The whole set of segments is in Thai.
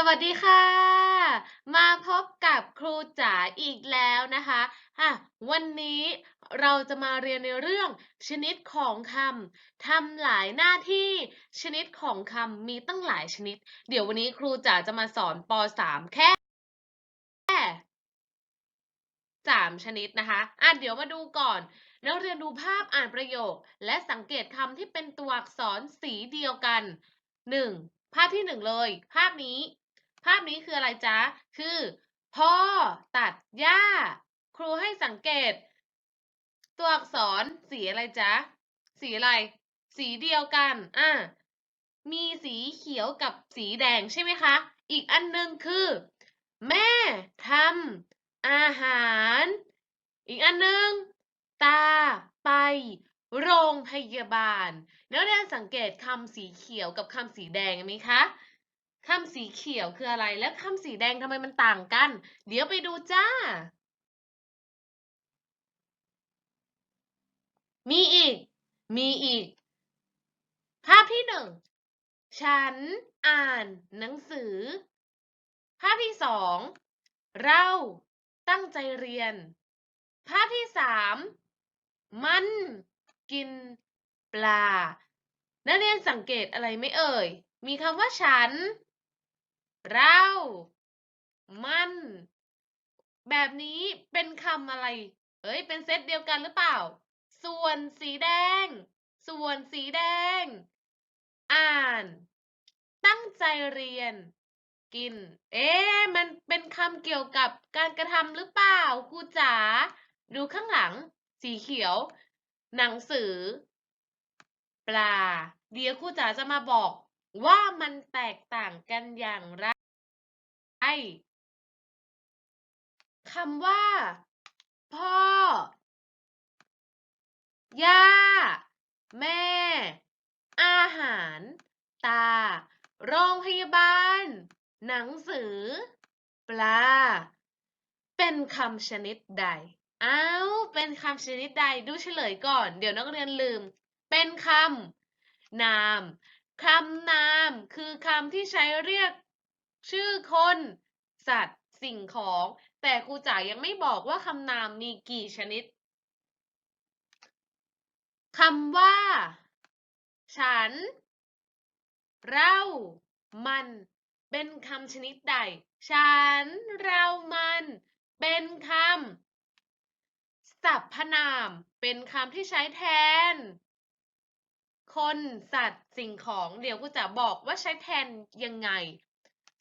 สวัสดีค่ะ มาพบกับครูจ๋าอีกแล้วนะคะอะวันนี้เราจะมาเรียนในเรื่อง ชนิดของคำทำหลายหน้าที่ชนิดของคำมีตั้งหลายชนิด เดี๋ยววันนี้ครูจ๋าจะมาสอนป .3 แค่สามชนิดนะคะอะเดี๋ยวมาดูก่อนนักเรียนดูภาพอ่านประโยค และสังเกตคำที่เป็นตัวอักษรสีเดียวกันหนึ่งภาพที่หนึ่งเลย ภาพนี้ ภาพนี้คืออะไรจ๊ะ คือ พ่อตัดหญ้า ครูให้สังเกต ตัวอักษรสีอะไรจ๊ะ สีอะไร สีเดียวกัน อะมีสีเขียวกับสีแดงใช่ไหมคะ อีกอันหนึงคือ แม่ทำอาหาร อีกอันหนึง ตาไปโรงพยาบาลนักเรียนสังเกตคำสีเขียวกับคำสีแดงไหมคะ คำสีเขียวคืออะไร และคำสีแดงทำไมมันต่างกัน เดี๋ยวไปดูจ้า มีอีก มีอีก ภาพที่หนึ่ง ฉันอ่านหนังสือ ภาพที่สอง เราตั้งใจเรียน ภาพที่สาม มันกินปลา นักเรียนสังเกตอะไรไหมเอ่ย มีคำว่าฉัน เรา มัน แบบนี้เป็นคำอะไร เอ้ย เป็นเซตเดียวกันหรือเปล่า ส่วนสีแดง ส่วนสีแดง อ่าน ตั้งใจเรียน กิน เอ๊ะ มันเป็นคำเกี่ยวกับการกระทำหรือเปล่าครูจ๋า ดูข้างหลัง สีเขียว หนังสือ ปลา เดี๋ยวครูจ๋าจะมาบอกว่ามันแตกต่างกันอย่างไร คำว่า พ่อ ย่า แม่ อาหาร ตา โรงพยาบาล หนังสือ ปลา เป็นคำชนิดใด อ้าว เป็นคำชนิดใด ดูเฉลยก่อน เดี๋ยวนักเรียนลืม เป็นคำนามคำนามคือคำที่ใช้เรียกชื่อคน สัตว์ สิ่งของ แต่ครูจ๋ายังไม่บอกว่าคำนามมีกี่ชนิดคำว่า ฉัน เรา มัน เป็นคำชนิดใด ฉัน เรา มัน เป็นคำสรรพนาม เป็นคำที่ใช้แทน คน สัตว์ สิ่งของ เดี๋ยวกูจะบอกว่าใช้แทนยังไง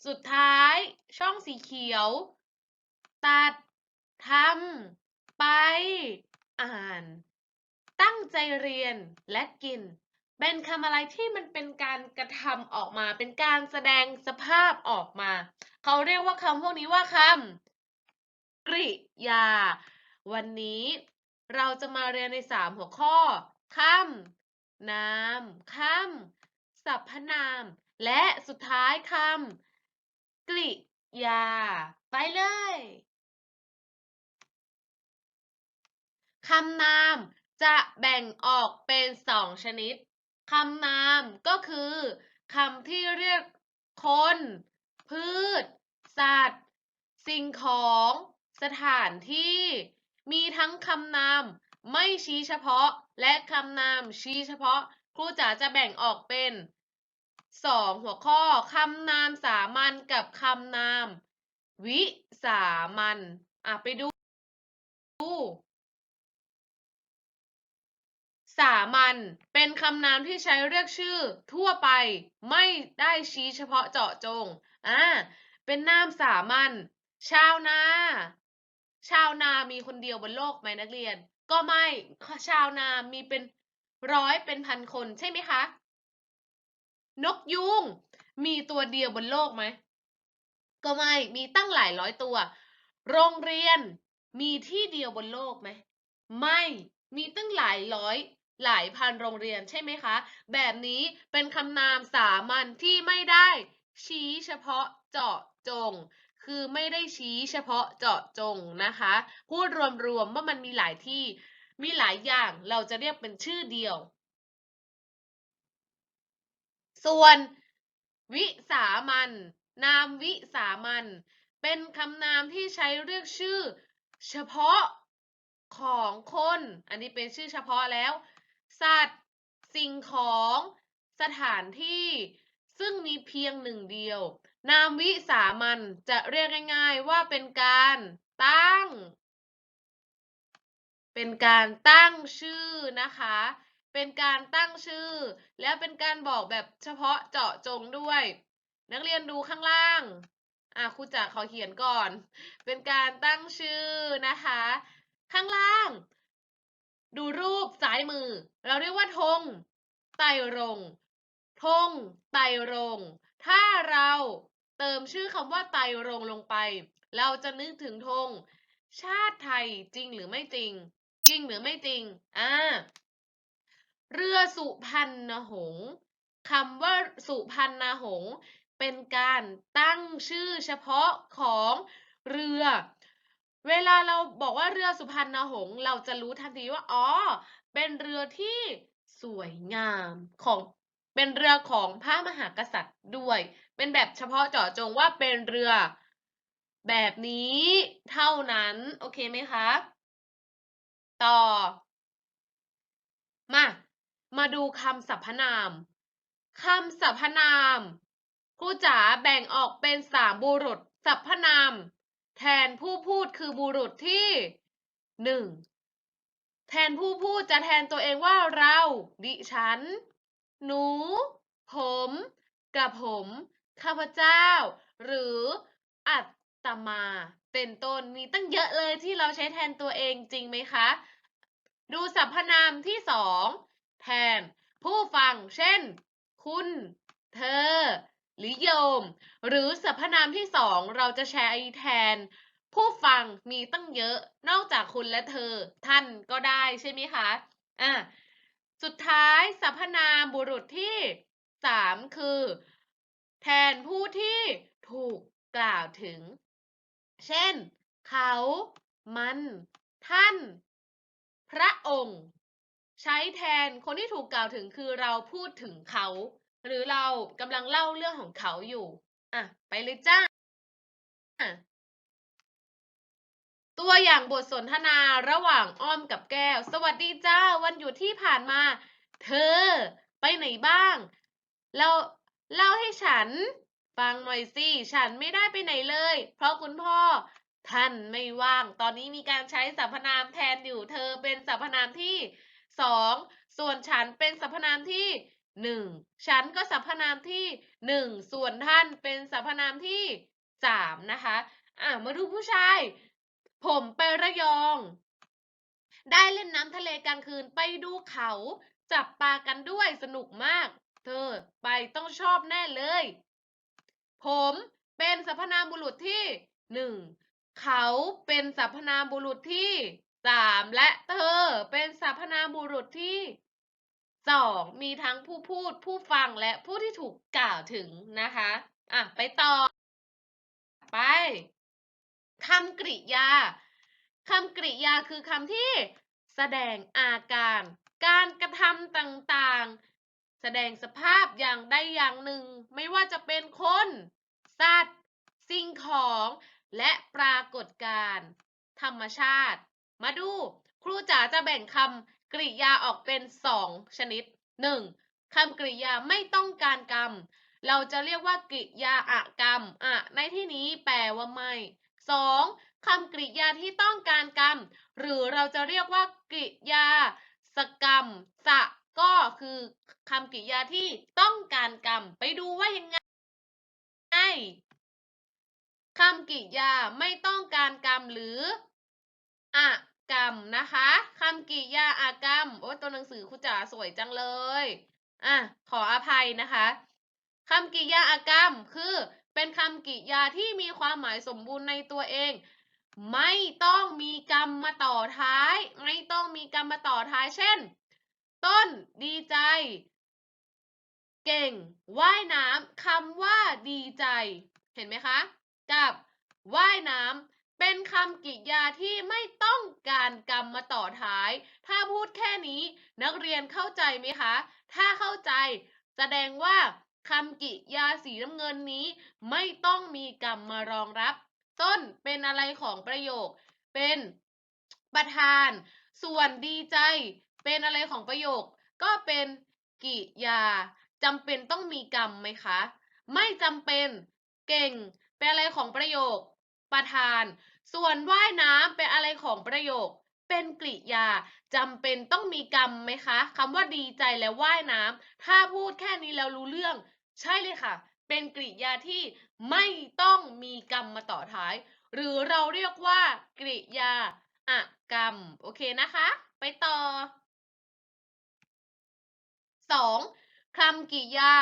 สุดท้ายช่องสีเขียว ตัดทำไป อ่าน ตั้งใจเรียนและกิน เป็นคำอะไรที่มันเป็นการกระทำออกมา เป็นการแสดงสภาพออกมา เขาเรียกว่าคำพวกนี้ว่าคำกริยา วันนี้เราจะมาเรียนในสามหัวข้อคำนามคำสรรพนาม และสุดท้ายคำ กริยา ไปเลยคำนามจะแบ่งออกเป็นสองชนิด คำนามก็คือคำที่เรียกคน พืช สัตว์ สิ่งของ สถานที่ มีทั้งคำนามไม่ชี้เฉพาะและคำนามชี้เฉพาะ ครูจ๋าจะแบ่งออกเป็น สองหัวข้อคำนามสามัญกับคำนาม วิสามัญอะไปดูสามัญเป็นคำนามที่ใช้เรียกชื่อ ทั่วไปไม่ได้ชี้เฉพาะเจาะจงอ่าเป็นนามสามัญชาวนา ชาวนามีคนเดียวบนโลกไหมนักเรียน ก็ไม่ชาวนามีเป็นร้อยเป็นพันคนใช่ไหมคะ นกยุงมีตัวเดียวบนโลกไหม ก็ไม่ มีตั้งหลายร้อยตัว โรงเรียนมีที่เดียวบนโลกไหม ไม่ มีตั้งหลายร้อยหลายพันโรงเรียนใช่ไหมคะ แบบนี้เป็นคำนามสามัญที่ไม่ได้ ชี้เฉพาะเจาะจง คือไม่ได้ชี้เฉพาะเจาะจงนะคะ พูดรวมๆว่ามันมีหลายที่ มีหลายอย่างเราจะเรียกเป็นชื่อเดียว ส่วนวิสามัญนามวิสามัน เป็นคำนามที่ใช้เรียกชื่อ เฉพาะของคน อันนี้เป็นชื่อเฉพาะแล้ว สัตว์ สิ่งของ สถานที่ ซึ่งมีเพียงหนึ่งเดียว นามวิสามันจะเรียกง่าย ๆ ว่าเป็นการตั้ง เป็นการตั้งชื่อนะคะ เป็นการตั้งชื่อ แล้วเป็นการบอกแบบเฉพาะเจาะจงด้วย นักเรียนดูข้างล่างอะครูจักรขอเขียนก่อน เป็นการตั้งชื่อนะคะ ข้างล่าง ดูรูปซ้ายมือ เราเรียกว่าธงไตรรงธงไตรรง ถ้าเราเติมชื่อคำว่าไตรรงลงไป เราจะนึกถึงธงชาติไทยจริงหรือไม่จริง จริงหรือไม่จริง อ่า เรือสุพรรณหงส์คำว่าสุพรรณหงส์เป็นการตั้งชื่อเฉพาะของเรือ เวลาเราบอกว่าเรือสุพรรณหงส์เราจะรู้ทันทีว่าอ๋อเป็นเรือที่สวยงามของเป็นเรือของพระมหากษัตริย์ด้วย เป็นแบบเฉพาะเจาะจงว่าเป็นเรือแบบนี้เท่านั้น โอเคไหมคะ ต่อ มา มาดูคำสรรพนามคำสรรพนามครูจ๋าแบ่งออกเป็นสามบุรุษสรรพนาม แทนผู้พูดคือบุรุษที่หนึ่งแทนผู้พูดจะแทนตัวเองว่าเรา ดิฉัน หนู ผม กระผม ข้าพเจ้า หรืออัตมา เป็นต้นมีตั้งเยอะเลยที่เราใช้แทนตัวเองจริงไหมคะ ดูสรรพนามที่สอง ทน ผู้ฟัง เช่น คุณ เธอ หรือโยม หรือสรรพนามที่สองเราจะใช้แทน ผู้ฟังมีตั้งเยอะ นอกจากคุณและเธอ ท่านก็ได้ใช่ไหมคะอะสุดท้ายสรรพนามบุรุษที่สามคือ แทนผู้ที่ถูกกล่าวถึง เช่น เขา มัน ท่าน พระองค์ ใช้แทนคนที่ถูกกล่าวถึงคือเราพูดถึงเขา หรือเรากำลังเล่าเรื่องของเขาอยู่ อะ ไปเลยจ้า ตัวอย่างบทสนทนาระหว่างอ้อมกับแก้ว สวัสดีจ้า วันหยุดที่ผ่านมา เธอ ไปไหนบ้าง เราเล่าให้ฉัน ฟังหน่อยสิ ฉันไม่ได้ไปไหนเลย เพราะคุณพ่อท่านไม่ว่าง ตอนนี้มีการใช้สรรพนามแทนอยู่ เธอเป็นสรรพนามที่ สองส่วนฉันเป็นสรรพนามที่หนึ่งฉันก็สรรพนามที่หนึ่งส่วนท่านเป็นสรรพนามที่สามนะคะ อะมาดูผู้ชาย ผมไประยอง ได้เล่นน้ำทะเลกลางคืนไปดูเขา จับปลากันด้วยสนุกมาก เธอไปต้องชอบแน่เลย ผมเป็นสรรพนามบุรุษที่หนึ่งเขาเป็นสรรพนามบุรุษที่ สามและเธอเป็นสรรพนามบุรุษที่สองมีทั้งผู้พูดผู้ฟังและผู้ที่ถูกกล่าวถึงนะคะอะไปต่อ ไปคำกริยาคำกริยาคือคำที่แสดงอาการ การกระทำต่างๆ แสดงสภาพอย่างใดอย่างหนึ่ง ไม่ว่าจะเป็นคน สัตว์ สิ่งของ และปรากฏการ ธรรมชาติ มาดู ครูจ๋าจะแบ่งคำกริยาออกเป็นสองชนิด 1. คำกริยาไม่ต้องการกรรม เราจะเรียกว่ากริยาอะกรรมอะในที่นี้แปลว่าไม่ 2. คำกริยาที่ต้องการกรรม หรือเราจะเรียกว่ากริยาสกรรมสะก็คือคำกริยาที่ต้องการกรรม ไปดูว่ายังไงคำกริยาไม่ต้องการกรรมหรือ อะกรรมนะคะคำกริยาอากรรมโอ้ตัวหนังสือครูจ๋าสวยจังเลยอะขออภัยนะคะคำกริยาอากรรมคือเป็นคำกริยาที่มีความหมายสมบูรณ์ในตัวเอง ไม่ต้องมีกรรมมาต่อท้าย ไม่ต้องมีกรรมมาต่อท้าย เช่น ต้นดีใจ เก่ง ว่ายน้ำคำว่าดีใจ เห็นไหมคะ กับว่ายน้ำ เป็นคำกริยาที่ไม่ต้องการกรรมมาต่อท้าย ถ้าพูดแค่นี้นักเรียนเข้าใจไหมคะ ถ้าเข้าใจ แสดงว่าคำกริยาสีน้ำเงินนี้ ไม่ต้องมีกรรมมารองรับ ต้นเป็นอะไรของประโยค เป็นประธาน ส่วนดีใจ เป็นอะไรของประโยค ก็เป็นกริยาจำเป็นต้องมีกรรมไหมคะ ไม่จำเป็น เก่ง เป็นอะไรของประโยค ประธาน ส่วนว่ายน้ำเป็นอะไรของประโยค เป็นกริยาจำเป็นต้องมีกรรมไหมคะคำว่าดีใจและว่ายน้ำถ้าพูดแค่นี้แล้วรู้เรื่อง ใช่เลยค่ะ เป็นกริยาที่ไม่ต้องมีกรรมมาต่อท้าย หรือเราเรียกว่า กริยาอากรรม โอเคนะคะ ไปต่อ 2. คำกริยา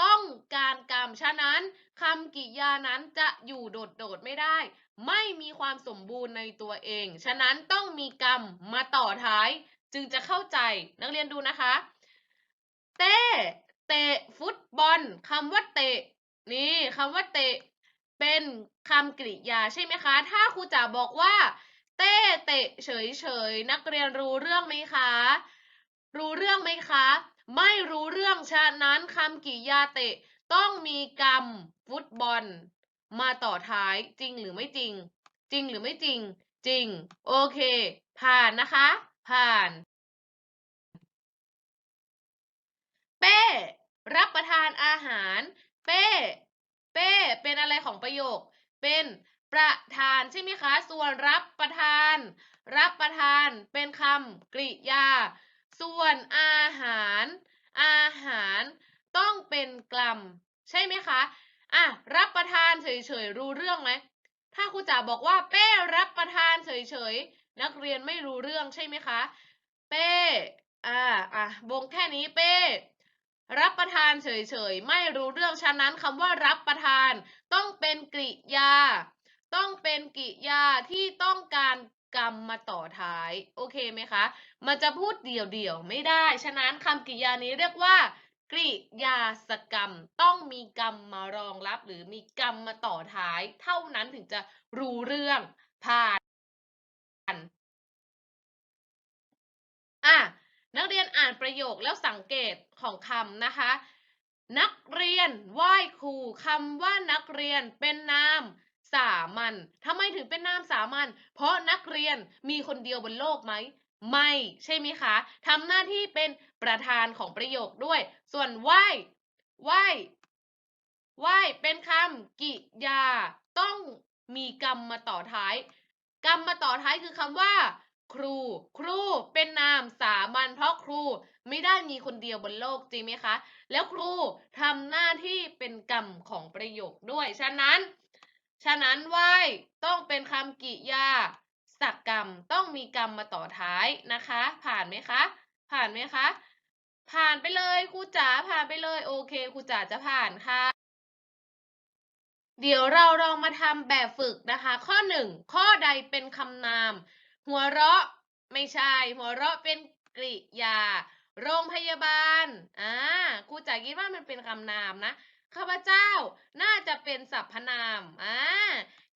ต้องการกรรม ฉะนั้นคำกริยานั้นจะอยู่โดดๆไม่ได้ ไม่มีความสมบูรณ์ในตัวเอง ฉะนั้นต้องมีกรรมมาต่อท้ายจึงจะเข้าใจนักเรียนดูนะคะ เต้เตะฟุตบอลคำว่าเตะ นี่คำว่าเตะ เป็นคำกริยาใช่ไหมคะ ถ้าครูจ๋าบอกว่า เต้เตะเฉยๆนักเรียนรู้เรื่องไหมคะ รู้เรื่องไหมคะ ไม่รู้เรื่องฉะนั้นคำกริยาเตะ ต้องมีกรรมฟุตบอล มาต่อท้ายจริงหรือไม่จริง จริงหรือไม่จริง จริง โอเค ผ่านนะคะ ผ่าน เป้ รับประทานอาหาร เป้ เป้ เป็นอะไรของประโยค เป็นประธานใช่ไหมคะ ส่วนรับประทาน รับประทานเป็นคำกริยา ส่วนอาหาร อาหารต้องเป็นกลัม ใช่ไหมคะอะรับประทานเฉยๆรู้เรื่องไหมถ้าครูจ๋าบอกว่าเป้รับประทานเฉยๆนักเรียนไม่รู้เรื่องใช่ไหมคะ เป้อ่าอะวงแค่นี้เป้รับประทานเฉยๆ ไม่รู้เรื่องฉะนั้นคำว่ารับประทาน ต้องเป็นกริยา ต้องเป็นกริยาที่ต้องการ กรรมมาต่อท้าย โอเคไหมคะ มันจะพูดเดี่ยวๆไม่ได้ ฉะนั้นคำกริยานี้เรียกว่า กริยาสกรรม ต้องมีกรรมมารองรับ หรือมีกรรมมาต่อท้าย เท่านั้นถึงจะรู้เรื่องผ่าน อะ นักเรียนอ่านประโยคแล้วสังเกตของคำนะคะ นักเรียนไหว้ครูคำว่านักเรียนเป็นนาม สามัญทำไมถึงเป็นนามสามัญเพราะนักเรียนมีคนเดียวบนโลกไหม ไม่ใช่ไหมคะทำหน้าที่เป็นประธานของประโยคด้วย ส่วนไหวไหวไหวเป็นคำกิยา ต้องมีกรรมมาต่อท้าย กรรมมาต่อท้ายคือคำว่า ครู ครูเป็นนามสามัญเพราะครูไม่ได้มีคนเดียวบนโลกจริงไหมคะ แล้วครูทำหน้าที่เป็นกรรมของประโยคด้วย ฉะนั้น ฉะนั้นไหว้ต้องเป็นคำกริยาสักกรรมต้องมีกรรมมาต่อท้ายนะคะ ผ่านไหมคะ ผ่านไหมคะ ผ่านไปเลยครูจ๋าผ่านไปเลย โอเคครูจ๋าจะผ่านค่ะ เดี๋ยวเราลองมาทำแบบฝึกนะคะ ข้อหนึ่งข้อใดเป็นคำนาม หัวเราะไม่ใช่ หัวเราะเป็นกริยา โรงพยาบาลอ่าครูจ๋าคิดว่ามันเป็นคำนามนะ ข้าพเจ้าน่าจะเป็นสรรพนามอ่า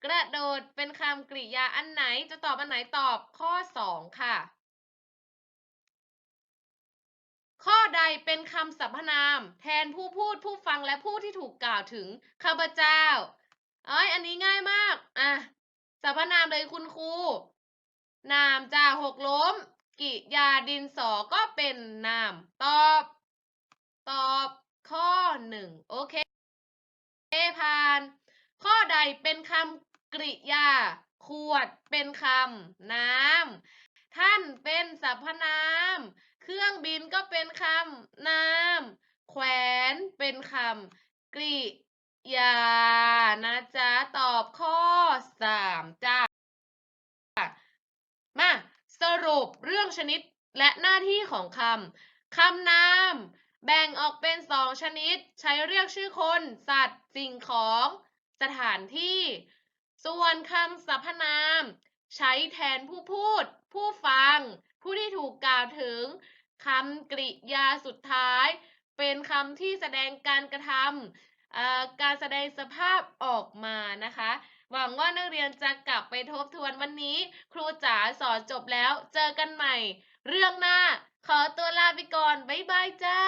กระโดดเป็นคำกริยาอันไหนจะตอบอันไหนตอบข้อสองค่ะ ข้อใดเป็นคำสรรพนาม แทนผู้พูดผู้ฟังและผู้ที่ถูกกล่าวถึงข้าพเจ้าเอ้ยอันนี้ง่ายมากอะสรรพนามเลยคุณครูนามจ่าหกล้ม กิยาดินสอก็เป็นนาม ตอบ ตอบข้อหนึ่งโอเค ผ่าน ข้อใดเป็นคำกริยา ขวดเป็นคำน้ำท่านเป็นสรรพนาม เครื่องบินก็เป็นคำนามแขวนเป็นคำกริยา นะจ๊ะ ตอบข้อสามจ้า มา สรุปเรื่องชนิดและหน้าที่ของคำคำนาม แบ่งออกเป็นสองชนิด ใช้เรียกชื่อคน สัตว์ สิ่งของ สถานที่ ส่วนคำสรรพนาม ใช้แทนผู้พูด ผู้ฟัง ผู้ที่ถูกกล่าวถึงคำกริยาสุดท้าย เป็นคำที่แสดงการกระทำการแสดงสภาพออกมานะคะ หวังว่านักเรียนจะกลับไปทบทวนวันนี้ ครูจ๋าสอนจบแล้ว เจอกันใหม่ เรื่องหน้า ขอตัวลาไปก่อน บ๊ายบายจ้า